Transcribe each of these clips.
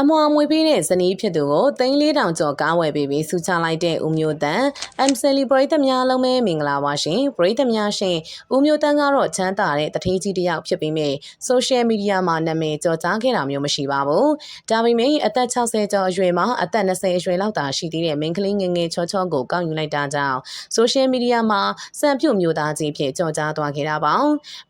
အမွာမွေပေးတဲ့ဇနီးဖြစ်သူကို3400ကျော်ကားဝယ်ပေးပြီးဆူချလိုက်တဲ့ဦးမျိုးတန် M Celebrate သများလုံးပဲမင်္ဂလာပါရှင်ပရိသတ်များရှင်ဦးမျိုးတန်ကတော့ချမ်းသာတဲ့တထေးကြီးတစ်ယောက်ဖြစ်ပြီးမြဲ social media မှာနာမည်ကျော်ကြားခဲ့တာမျိုးမရှိပါဘူးဒါပေမဲ့အသက်60ကျော်အရွယ်မှာအသက်20အရွယ်လောက်သာရှိသေးတဲ့မိန်းကလေးငယ်ငယ်ချောချောကိုကောက်ယူလိုက်တာကြောင့် social media မှာစံပြုတ်မျိုးသားကြီးဖြစ်ကြော်ကြားသွားခဲ့တာပါ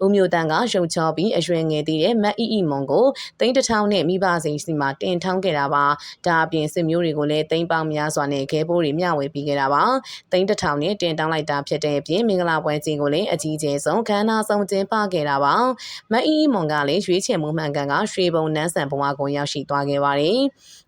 ဦးမျိုးတန်ကရုပ်ချောပြီးအရွယ်ငယ်သေးတဲ့မတ်အီအီမွန်ကိုတိန်းတစ်ထောင်နဲ့မိဘစိန်စီမှာတင်ထောင်းခဲ့တာပါဒါအပြင်စစ်မျိုးတွေကိုလည်းတိန်းပေါင်းများစွာနဲ့ခဲပိုးတွေမျှဝေပေးခဲ့တာပါတိန်းတစ်ထောင်နဲ့တင်တောင်းလိုက်တာဖြစ်တဲ့အပြင်မင်္ဂလာပွဲကြီးကိုလည်းအကြီးကျယ်ဆုံးခမ်းနားဆုံးကျင်းပခဲ့တာပါမအီအီမွန်ကလည်းရွေးချယ်မှုမှန်ကန်ကရွှေဘုံနန်းဆန်ဘဝကိုရောက်ရှိသွားခဲ့ပါတယ်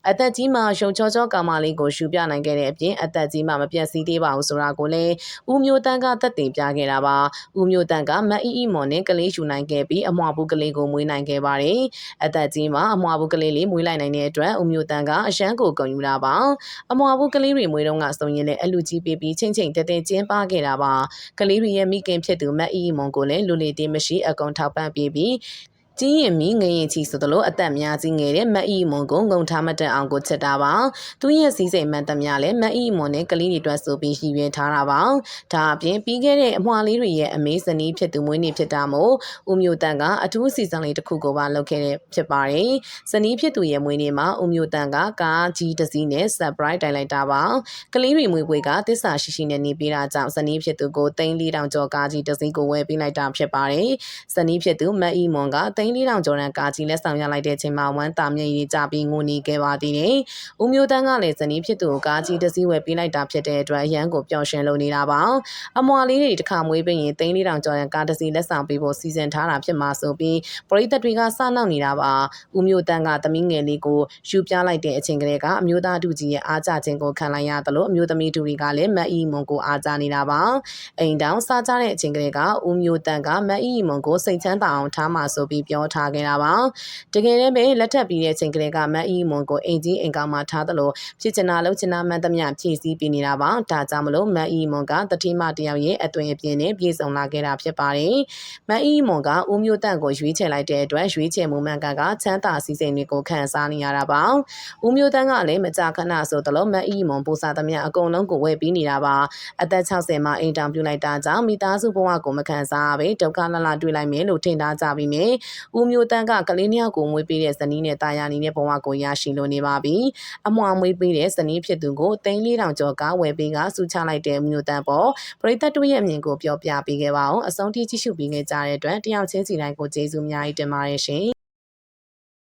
အသက်ကြီးမှရုံချောချောကောင်မလေးကိုရှူပြနိုင်ခဲ့တဲ့အပြင်အသက်ကြီးမှမပြတ်စည်းသေးပါဘူးဆိုတာကိုလည်းဦးမျိုးတန်းကသက်သေပြခဲ့တာပါဦးမျိုးတန်းကမအီအီမွန်နဲ့ကလေးရှူနိုင်ခဲ့ပြီးအမွာဘူးကလေးကိုမွေးနိုင်ခဲ့ပါတယ်အသက်ကြီးမှအမွာဘူးကလေးလေးမွေးလိုက်နိုင်တဲ့အတွက်ဦးမျိုးတန်းကအရှမ်းကိုဂုဏ်ယူတာပါအမွာဘူးကလေးတွေမွေးတော့ကဆိုရင်လည်းအလူကြီးပေးပြီးချင်းချင်းတဲတဲကျင်းပခဲ့တာပါကလေးတွေရဲ့မိခင်ဖြစ်သူမအီအီမွန်ကိုလည်းလူလီတင်းမရှိအကောင်ထောက်ပံ့ပေးပြီး ကြီးရင်မီငရင်ချီဆိုသလိုအသက်များကြီးငယ်တဲ့မတ်အီမွန်ကိုငုံထားမတက်အောင်ကိုချက်တာပါသူရဲ့စီးစိမ်မှန်သမျှလည်းမတ်အီမွန်နဲ့ကလေးတွေအတွက်ဆိုပြီးရည်ရွယ်ထားတာပါဒါအပြင်ပြီးခဲ့တဲ့အမွှာလေးတွေရဲ့အမေးဇနီးဖြစ်သူမွေးနေ့ဖြစ်တာမို့ဦးမျိုးတန်ကအထူးစီစဉ်လေးတစ်ခုကိုပါလုပ်ခဲ့တဲ့ဖြစ်ပါတယ်ဇနီးဖြစ်သူရဲ့မွေးနေ့မှာဦးမျိုးတန်ကကားကြီးတစ်စီးနဲ့ surprise တိုင်လိုက်တာပါကလေးတွေမွေးပွဲကတစ္ဆာရှိရှိနဲ့နေပေးတာကြောင့်ဇနီးဖြစ်သူကိုသိန်း၄တောင်ကျော်ကားကြီးတစ်စီးကိုဝယ်ပေးလိုက်တာဖြစ်ပါတယ်ဇနီးဖြစ်သူမတ်အီမွန်ကသိန်း၄တောင်ကျော်ရန်ကားကြီးလက်ဆောင်ရလိုက်တဲ့ချိန်မှာဝမ်းသာမျက်ရည်ကျပြီးငိုနေခဲ့ပါသေးတယ်။ဦးမျိုးတန်းကလည်းဇနီးဖြစ်သူကိုကားကြီးတစ်စီးဝယ်ပေးလိုက်တာဖြစ်တဲ့အတွက်ရန်ကိုပျော်ရွှင်လုပ်နေတာပါ။အမွာလေးတွေတစ်ခါမွေးပြီးရင်သိန်း၄တောင်ကျော်ရန်ကားတစ်စီးလက်ဆောင်ပေးဖို့စီစဉ်ထားတာဖြစ်မှာဆိုပြီးပရိသတ်တွေကစနောက်နေတာပါ။ဦးမျိုးတန်းကသမီးငယ်လေးကိုယူပြလိုက်တဲ့အချိန်ကလေးကအမျိုးသားတူကြီးရဲ့အားကြခြင်းကိုခံလိုက်ရသလိုအမျိုးသမီးတူတွေကလည်းမတ်အီမွန်ကိုအားကြနေတာပါ။အိမ်တောင်စားကြတဲ့အချိန်ကလေးကဦးမျိုးတန်းကမတ်အီမွန်ကိုစိတ်ချမ်းသာအောင်ထားမှာဆိုပြီးပြောထားခဲ့တာပါတကယ်တည်းပဲလက်ထပ်ပြီးတဲ့အချိန်ကလေးကမတ်အီမွန်ကိုအိမ်ကြီးအိမ်ကောင်မှာထားသလိုဖြစ်ချင်တာလုပ်ချင်တာမှန်သမျှဖြည့်ဆည်းပေးနေတာပါဒါကြောင့်မလို့မတ်အီမွန်ကတတိမတယောက်ရဲ့အသွင်အပြင်နဲ့ပြေဆုံးလာခဲ့တာဖြစ်ပါတယ်မတ်အီမွန်ကဦးမျိုးတန့်ကိုရွေးချယ်လိုက်တဲ့အတွက်ရွေးချယ်မှုမှန်ကန်ကချမ်းသာစီစဉ်တွေကိုခံစားနေရတာပါဦးမျိုးတန့်ကလည်းမကြာခဏဆိုသလိုမတ်အီမွန်ပူစာသမျှအကုန်လုံးကိုဝယ်ပြီးနေတာပါအသက်60မှာအိမ်တောင်ပြုလိုက်တာကြောင့်မိသားစုဘဝကိုမခံစားရပဲဒုက္ခလလတွေ့လိုက်မယ်လို့ထင်ထားကြပြီးမြဲဦးမျိုးတန့်ကကလေးနှစ်ယောက်ကိုမွေးပေးတဲ့ဇနီးနဲ့တာယာနီနဲ့ဘဝကိုရရှိလိုနေပါပြီ။အမွာမွေးပေးတဲ့ဇနီးဖြစ်သူကိုသိန်း၄တောင်ကျော်ကဝယ်ပေးကစူချလိုက်တဲ့မျိုးတန်ပေါ်ပရိသတ်တို့ရဲ့အမြင်ကိုပြောပြပေးခဲ့ပါအောင်အဆုံးထိကြည့်ရှုပေးခဲ့ကြတဲ့အတွက်တယောက်ချင်းစီတိုင်းကိုကျေးဇူးအများကြီးတင်ပါတယ်ရှင်။